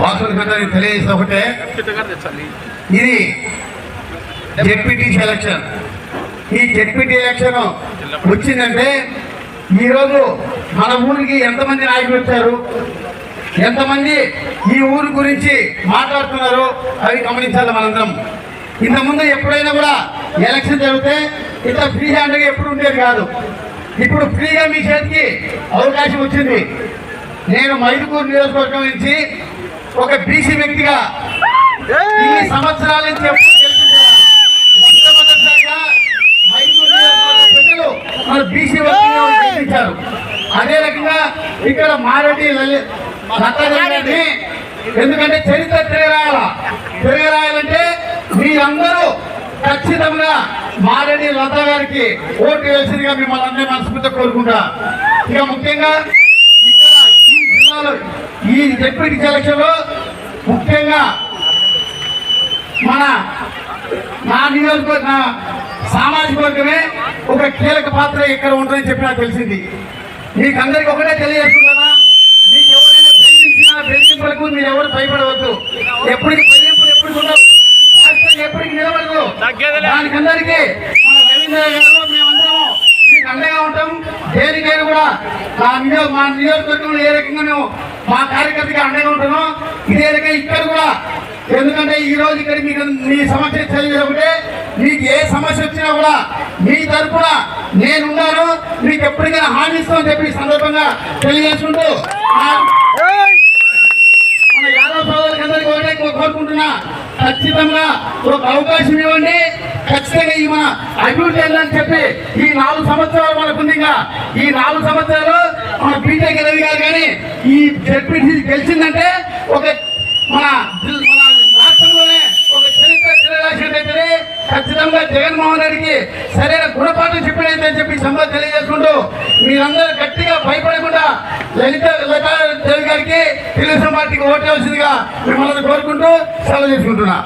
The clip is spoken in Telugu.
వాసులకు తెలియజేసి ఒకటే. ఇది జెడ్పీటీసీ ఎలక్షన్. ఈ జెడ్పీటీ ఎలక్షన్ వచ్చిందంటే ఈరోజు మన ఊరికి ఎంతమంది నాయకులు వచ్చారు? ఎంతమంది ఈ ఊరు గురించి మాట్లాడుతున్నారు? అవి గమనించాలి మనందరం. ఇంతకుముందు ఎప్పుడైనా కూడా ఎలక్షన్ జరిగితే ఇంత ఫ్రీ హ్యాండ్గా ఎప్పుడు ఉండేది కాదు. ఇప్పుడు ఫ్రీగా మీ చేతికి అవకాశం వచ్చింది. నేను మైదుకూరు నియోజకవర్గం నుంచి ఒక బీసీ వ్యక్తిగా ఇన్ని సంవత్సరాల నుంచి ప్రజలు మన బీసీ వ్యక్తిగా అదే రకంగా ఇక్కడ మారెడ్డి లలి- ఎందుకంటే చరిత్ర తిరగరాయాల తిరగరాయాలంటే మీరందరూ ఖచ్చితంగా మారేడి లత గారికి ఓటు వేసిందిగా మిమ్మల్ని అందరి మనస్ఫూర్తిగా కోరుకుంటా. ఇక ముఖ్యంగా ఈ జిల్లాలో ఈ డిప్యూటీ సెలక్షన్లో ముఖ్యంగా మన నా నియోజకవర్గ నా సామాజిక వర్గమే ఒక కీలక పాత్ర ఇక్కడ ఉంటుందని చెప్పి నాకు తెలిసింది. మీకు అందరికి ఒకటే తెలియజేస్తున్నా మీకు ఎవరైనా బెదిరించినా బెదిరింపులకు మీరు ఎవరు భయపడవద్దు. ఎప్పటికీ ఎప్పటికి దానికి అందరికీ మన రవీంద్ర గారు మేమందరం మీకు అండగా ఉంటాం. దేనికైనా కూడా మా నియో మా నియోజకవర్గంలో ఏ రకంగా మేము మా కార్యకర్తగా అండగా ఉంటున్నాం ఇదే రకంగా ఇక్కడ కూడా. ఎందుకంటే ఈ రోజు ఇక్కడ మీకు మీ సమస్య తెలియదు మీకు ఏ సమస్య వచ్చినా కూడా మీ తరఫున నేనున్నాను. మీకు ఎప్పటికైనా హామీ ఇస్తామని చెప్పి సందర్భంగా తెలియజేసుకుంటూ మన యాదవ్ సోదరులందరికీ ఒకటే కోరుకుంటున్నా. ఖచ్చితంగా ఒక అవకాశం ఇవ్వండి. ఖచ్చితంగా ఈ మన అభివృద్ధి అని చెప్పి ఈ నాలుగు సంవత్సరాలు మనకు ఉంది ఇంకా. ఈ నాలుగు సంవత్సరాలు మన బీటెక్ రవి గారు కానీ ఈ జడ్పీటీ గెలిచిందంటే ఒక మన మన రాష్ట్రంలోనే ఒక చరిత్ర తిరగరాసినట్టయితే ఖచ్చితంగా జగన్మోహన్ రెడ్డికి సరైన గుణపాఠం చెప్పినైతే అని చెప్పి సంబంధ తెలియజేసుకుంటూ మీరందరూ గట్టిగా భయపడకుండా లలిత లతా గారికి తెలుగుదేశం పార్టీకి ఓటేవలసిందిగా మిమ్మల్ని కోరుకుంటూ సెలవు చేసుకుంటున్నా